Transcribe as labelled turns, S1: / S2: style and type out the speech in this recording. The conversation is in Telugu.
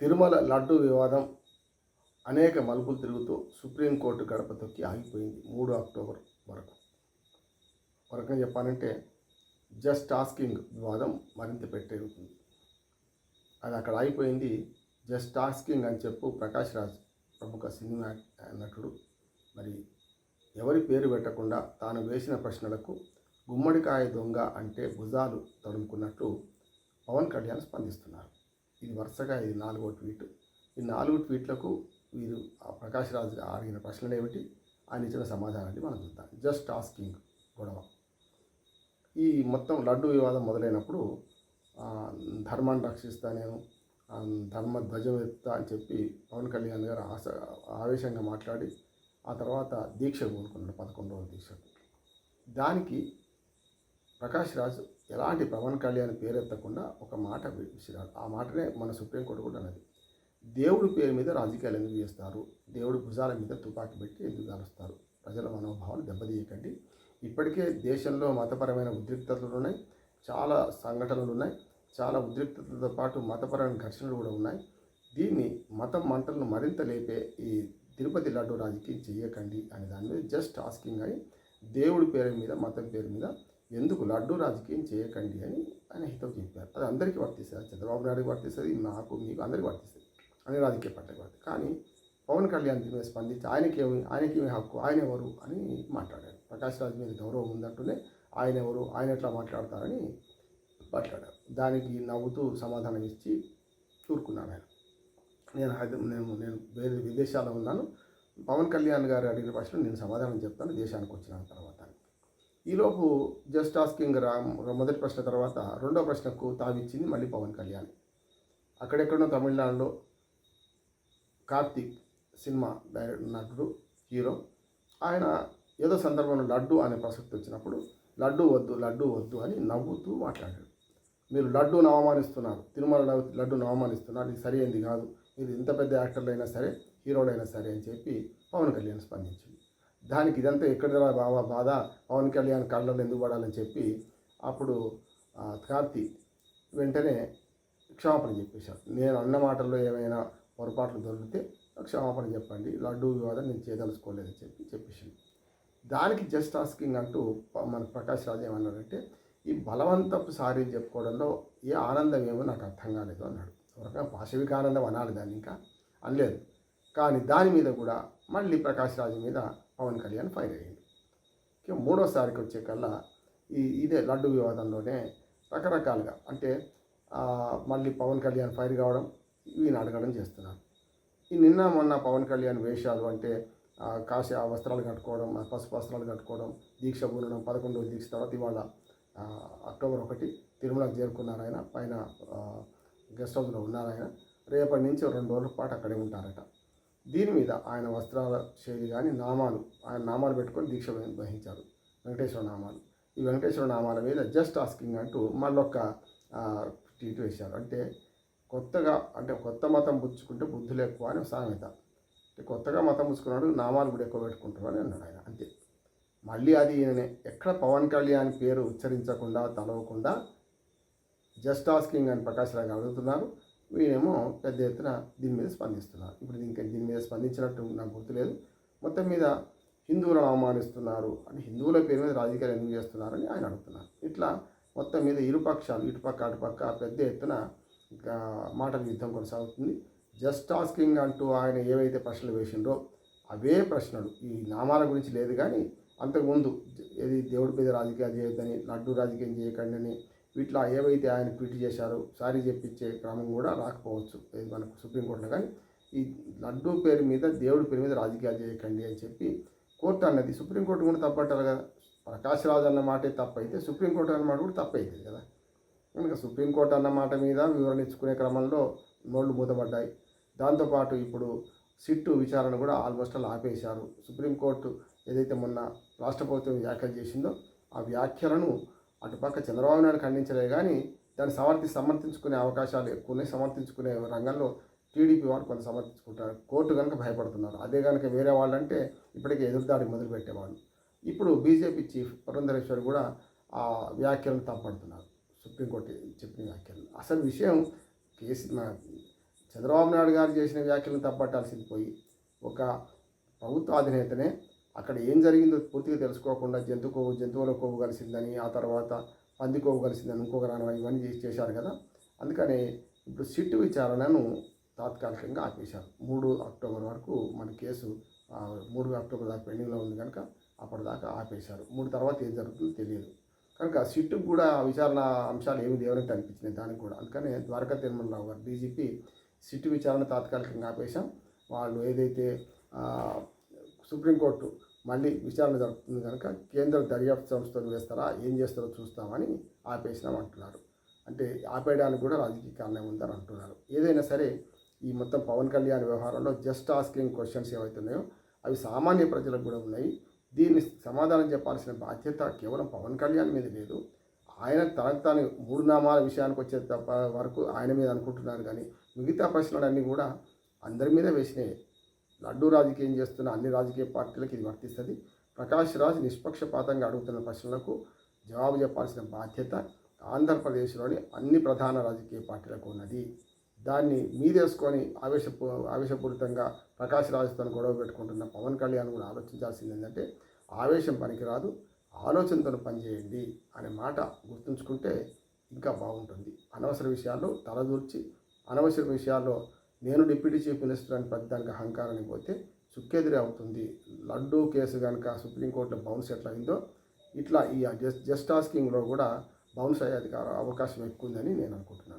S1: తిరుమల లడ్డు వివాదం అనేక మలుపులు తిరుగుతూ సుప్రీంకోర్టు గడప తొక్కి ఆగిపోయింది మూడు అక్టోబర్ వరకు. వరకు చెప్పాలంటే జస్ట్ ఆస్కింగ్ వివాదం మరింత పెట్టేరుగుతుంది. అది అక్కడ ఆగిపోయింది జస్ట్ ఆస్కింగ్ అని చెప్పు ప్రకాష్ రాజ్ ప్రముఖ సినిమా నటుడు. మరి ఎవరి పేరు పెట్టకుండా తాను వేసిన ప్రశ్నలకు గుమ్మడికాయ దొంగ అంటే భుజాలు తడుముకున్నట్టు పవన్ కళ్యాణ్ స్పందిస్తున్నారు. ఇది వరుసగా ఇది నాలుగో ట్వీట్. ఈ నాలుగు ట్వీట్లకు వీరు ఆ ప్రకాష్ రాజు అడిగిన ప్రశ్నలు ఏమిటి? ఆయన ఇచ్చిన సమాధానాన్ని మనం చూద్దాం. జస్ట్ ఆస్కింగ్ గొడవ. ఈ మొత్తం లడ్డు వివాదం మొదలైనప్పుడు ధర్మాన్ని రక్షిస్తా నేను ధర్మ ధ్వజం ఎత్తా అని చెప్పి పవన్ కళ్యాణ్ గారు ఆశ ఆవేశంగా మాట్లాడి ఆ తర్వాత దీక్ష కోరుకున్నాడు పదకొండు రోజుల దీక్షకు. దానికి ప్రకాష్ రాజ్ ఎలాంటి పవన్ కళ్యాణ్ పేరెత్తకుండా ఒక మాట విసిరాడు. ఆ మాటనే మన సుప్రీంకోర్టు కూడా అన్నది. దేవుడి పేరు మీద రాజకీయాలు ఎందుకు చేస్తారు? దేవుడి భుజాల మీద తుపాకీ పెట్టి ఎందుకు కాలుస్తారు ప్రజల మనోభావాలు దెబ్బతీయకండి. ఇప్పటికే దేశంలో మతపరమైన ఉద్రిక్తతలు ఉన్నాయి. చాలా సంఘటనలు ఉన్నాయి. చాలా ఉద్రిక్తతతో పాటు మతపరమైన ఘర్షణలు కూడా ఉన్నాయి. దీన్ని మతం మంటలను మరింత లేపే ఈ తిరుపతి లడ్డు రాజకీయం చేయకండి అనే దాని మీద జస్ట్ ఆస్కింగ్ అయి దేవుడి పేరు మీద మతం పేరు మీద ఎందుకు లడ్డు రాజకీయం చేయకండి అని ఆయన హితం చెప్పారు. అది అందరికీ వర్తిస్తుంది. చంద్రబాబు నాయుడుకి వర్తిస్తుంది నాకు మీకు అందరికీ వర్తిస్తుంది. అన్ని రాజకీయ పార్టీకి వర్తి కానీ పవన్ కళ్యాణ్ మీద స్పందించి ఆయనకేమి ఆయనకేమి హక్కు ఆయన ఎవరు అని మాట్లాడారు. ప్రకాష్ రాజ్ మీద గౌరవం ఉందంటూనే ఆయన ఎవరు ఆయన ఎట్లా మాట్లాడతారని మాట్లాడారు. దానికి నవ్వుతూ సమాధానం ఇచ్చి చూరుకున్నాను ఆయన. నేను నేను నేను వేరే విదేశాల్లో ఉన్నాను. పవన్ కళ్యాణ్ గారు అడిగిన ప్రశ్న నేను సమాధానం చెప్తాను. దేశానికి వచ్చిన తర్వాత ఈలోపు జస్ట్ ఆస్కింగ్ రా మొదటి ప్రశ్న తర్వాత రెండో ప్రశ్నకు తావిచ్చింది మళ్ళీ పవన్ కళ్యాణ్. అక్కడెక్కడో తమిళనాడులో కార్తీక్ సినిమా డైరెక్ట్ నటుడు హీరో. ఆయన ఏదో సందర్భంలో లడ్డు అనే ప్రసక్తి వచ్చినప్పుడు లడ్డు వద్దు లడ్డు వద్దు అని నవ్వుతూ మాట్లాడాడు. మీరు లడ్డూను అవమానిస్తున్నారు తిరుమల లడ్డు- లడ్డూను అవమానిస్తున్నారు ఇది సరైనది కాదు. మీరు ఇంత పెద్ద యాక్టర్లు అయినా సరే హీరోలైనా సరే అని చెప్పి పవన్ కళ్యాణ్ స్పందించింది. దానికి ఇదంతా ఎక్కడ బాబా బాధ? పవన్ కళ్యాణ్ కళ్ళలో ఎందుకు పడాలని చెప్పి అప్పుడు కార్తీ వెంటనే క్షమాపణ చెప్పేశాడు నేను అన్న మాటల్లో ఏమైనా పొరపాట్లు దొరికితే క్షమాపణ చెప్పండి. లడ్డూ వివాదం నేను చేయదలుచుకోలేదని చెప్పి చెప్పేసింది దానికి జస్ట్ ఆస్కింగ్ అంటూ మన ప్రకాష్ రాజ్ ఏమన్నాడంటే ఈ బలవంతపు సారీ చెప్పుకోవడంలో ఏ ఆనందం ఏమో నాకు అర్థం కాలేదు అన్నాడు. ఒక రకంగా పాశవిక ఆనందం అనాలి దాన్ని ఇంకా. అనలేదు. కానీ దాని మీద కూడా మళ్ళీ ప్రకాష్ రాజు మీద పవన్ కళ్యాణ్ ఫైర్ అయ్యింది. ఇక మూడోసారికి వచ్చే కల్లా ఈ ఇదే లడ్డు వివాదంలోనే రకరకాలుగా అంటే మళ్ళీ పవన్ కళ్యాణ్ ఫైర్ కావడం ఈయన అడగడం చేస్తున్నారు. ఈ నిన్న మొన్న పవన్ కళ్యాణ్ వేషాలు అంటే కాశీ ఆ వస్త్రాలు కట్టుకోవడం పసుపు వస్త్రాలు కట్టుకోవడం దీక్ష పూర్ణం పదకొండవ దీక్ష తర్వాత ఇవాళ అక్టోబర్ ఒకటి తిరుమలకు చేరుకున్నారు ఆయన. పైన గెస్ట్ హౌస్లో ఉన్నారు ఆయన. రేపటి నుంచి రెండు రోజుల పాటు అక్కడే ఉంటారట. దీని మీద ఆయన వస్త్రాల శైలి కానీ నామాలు ఆయన నామాలు పెట్టుకొని దీక్ష వహించారు. వెంకటేశ్వర నామాలు. ఈ వెంకటేశ్వర నామాల మీద జస్ట్ ఆస్కింగ్ అంటూ మళ్ళొక్క ట్వీట్ వేశారు. అంటే కొత్తగా అంటే కొత్త మతం పుచ్చుకుంటే బుద్ధులు ఎక్కువ అని సామెత. అంటే కొత్తగా మతం పుచ్చుకున్నాడు నామాలు కూడా ఎక్కువ పెట్టుకుంటారు అని అన్నాడు ఆయన. అంతే. మళ్ళీ అది ఈయననే ఎక్కడ పవన్ కళ్యాణ్ పేరు ఉచ్చరించకుండా తలవకుండా జస్ట్ ఆస్కింగ్ అని ప్రకాష్ రావు అడుగుతున్నారు. వీరేమో పెద్ద ఎత్తున దీని మీద స్పందిస్తున్నారు. ఇప్పుడు ఇంకా దీని మీద స్పందించినట్టు నాకు గుర్తులేదు. మొత్తం మీద హిందువులను అవమానిస్తున్నారు అని హిందువుల పేరు మీద రాజకీయాలు ఎందుకు చేస్తున్నారని ఆయన అడుగుతున్నారు. ఇట్లా మొత్తం మీద ఇరుపక్షాలు ఇటుపక్క అటుపక్క పెద్ద ఎత్తున ఇంకా మాటల యుద్ధం కొనసాగుతుంది. జస్ట్ ఆస్కింగ్ అంటూ ఆయన ఏవైతే ప్రశ్నలు వేసిండ్రో అవే ప్రశ్నలు. ఈ నామాల గురించి లేదు కానీ అంతకుముందు ఏది దేవుడి మీద రాజకీయాలు చేయొద్దని లడ్డు రాజకీయం చేయకండి అని వీటిలో ఏవైతే ఆయన ట్వీట్ చేశారో సారీ చెప్పించే క్రమం కూడా రాకపోవచ్చు. ఇది మనకు సుప్రీంకోర్టులో కానీ ఈ లడ్డూ పేరు మీద దేవుడి పేరు మీద రాజకీయాలు చేయకండి అని చెప్పి కోర్టు అన్నది. సుప్రీంకోర్టు కూడా తప్పట్టారు కదా. ప్రకాష్ రాజు అన్న మాటే తప్పైతే సుప్రీంకోర్టు అన్న మాట కూడా తప్పైతుంది కదా. కనుక సుప్రీంకోర్టు అన్న మాట మీద వివరణ ఇచ్చుకునే క్రమంలో నోళ్ళు మూతపడ్డాయి దాంతోపాటు ఇప్పుడు సిట్టు విచారణ కూడా ఆల్మోస్ట్ అలా ఆపేశారు సుప్రీంకోర్టు ఏదైతే మొన్న రాష్ట్ర ప్రభుత్వం వ్యాఖ్యలు చేసిందో ఆ వ్యాఖ్యలను అటుపక్క చంద్రబాబు నాయుడు ఖండించలే కానీ దాన్ని సమర్థి సమర్థించుకునే అవకాశాలు ఎక్కువ ఉన్నాయి సమర్థించుకునే రంగంలో టీడీపీ వారు కొంత సమర్థించుకుంటారు. కోర్టు కనుక భయపడుతున్నారు. అదే కనుక వేరే వాళ్ళంటే ఇప్పటికే ఎదురుదాడి మొదలుపెట్టేవాళ్ళు. ఇప్పుడు బీజేపీ చీఫ్ పురంధరేశ్వర్ కూడా ఆ వ్యాఖ్యలను తప్పడుతున్నారు సుప్రీంకోర్టు చెప్పిన వ్యాఖ్యలు అసలు విషయం కేసు చంద్రబాబు నాయుడు గారు చేసిన వ్యాఖ్యలను తప్పట్టాల్సింది పోయి ఒక ప్రభుత్వ అధినేతనే అక్కడ ఏం జరిగిందో పూర్తిగా తెలుసుకోకుండా జంతు కొవ్వు జంతువుల కొవ్వు కలిసిందని ఆ తర్వాత పంది కొవ్వు కలిసిందని ఇంకొక రాను ఇవన్నీ చేసి చేశారు కదా. అందుకని ఇప్పుడు సిట్టు విచారణను తాత్కాలికంగా ఆపేశారు. మూడు అక్టోబర్ వరకు మన కేసు మూడు అక్టోబర్ దాకా పెండింగ్లో ఉంది కనుక అప్పటిదాకా ఆపేశారు. మూడు తర్వాత ఏం జరుగుతుందో తెలియదు. కనుక సిట్టుకు కూడా విచారణ అంశాలు ఏమి లేవనట్టు అనిపించినాయి దానికి కూడా. అందుకనే ద్వారకా తిరుమలరావు గారు డీజీపీ సిట్టు విచారణ తాత్కాలికంగా ఆపేశాం. వాళ్ళు ఏదైతే సుప్రీంకోర్టు మళ్ళీ విచారణ జరుగుతుంది కనుక కేంద్ర దర్యాప్తు సంస్థలు వేస్తారా ఏం చేస్తారో చూస్తామని ఆపేసినాం అంటున్నారు. అంటే ఆపేయడానికి కూడా రాజకీయ కారణం ఉందని అంటున్నారు. ఏదైనా సరే ఈ మొత్తం పవన్ కళ్యాణ్ వ్యవహారంలో జస్ట్ ఆస్కింగ్ క్వశ్చన్స్ ఏవైతున్నాయో అవి సామాన్య ప్రజలకు కూడా ఉన్నాయి. దీన్ని సమాధానం చెప్పాల్సిన బాధ్యత కేవలం పవన్ కళ్యాణ్ మీద లేదు. ఆయన తనకు తాను మూడు నామాల విషయానికి వచ్చే తప్ప వరకు ఆయన మీద అనుకుంటున్నారు కానీ మిగతా ప్రశ్నలన్నీ కూడా అందరి మీద వేసినాయి. లడ్డూ రాజకీయం చేస్తున్న అన్ని రాజకీయ పార్టీలకు ఇది వర్తిస్తుంది. ప్రకాష్ రాజ్ నిష్పక్షపాతంగా అడుగుతున్న ప్రశ్నలకు జవాబు చెప్పాల్సిన బాధ్యత ఆంధ్రప్రదేశ్లోని అన్ని ప్రధాన రాజకీయ పార్టీలకు ఉన్నది. దాన్ని మీదేసుకొని ఆవేశ ఆవేశపూరితంగా ప్రకాష్ రాజ్తో గొడవ పెట్టుకుంటున్న పవన్ కళ్యాణ్ కూడా ఆలోచించాల్సింది ఏంటంటే ఆవేశం పనికిరాదు ఆలోచనతో పనిచేయండి అనే మాట గుర్తుంచుకుంటే ఇంకా బాగుంటుంది. అనవసర విషయాల్లో తలదూర్చి అనవసర విషయాల్లో నేను డిప్యూటీ చీఫ్ మినిస్టర్ అని ప్రతిదానికి అహంకారానికి పోతే చుక్కెదిరి అవుతుంది. లడ్డూ కేసు కనుక సుప్రీంకోర్టులో బౌన్స్ ఎట్లా అయిందో ఇట్లా ఈ జస్ట్ జస్ట్ ఆస్కింగ్లో కూడా బౌన్స్ అయ్యే అధికారం అవకాశం ఎక్కువ ఉందని నేను అనుకుంటున్నాను.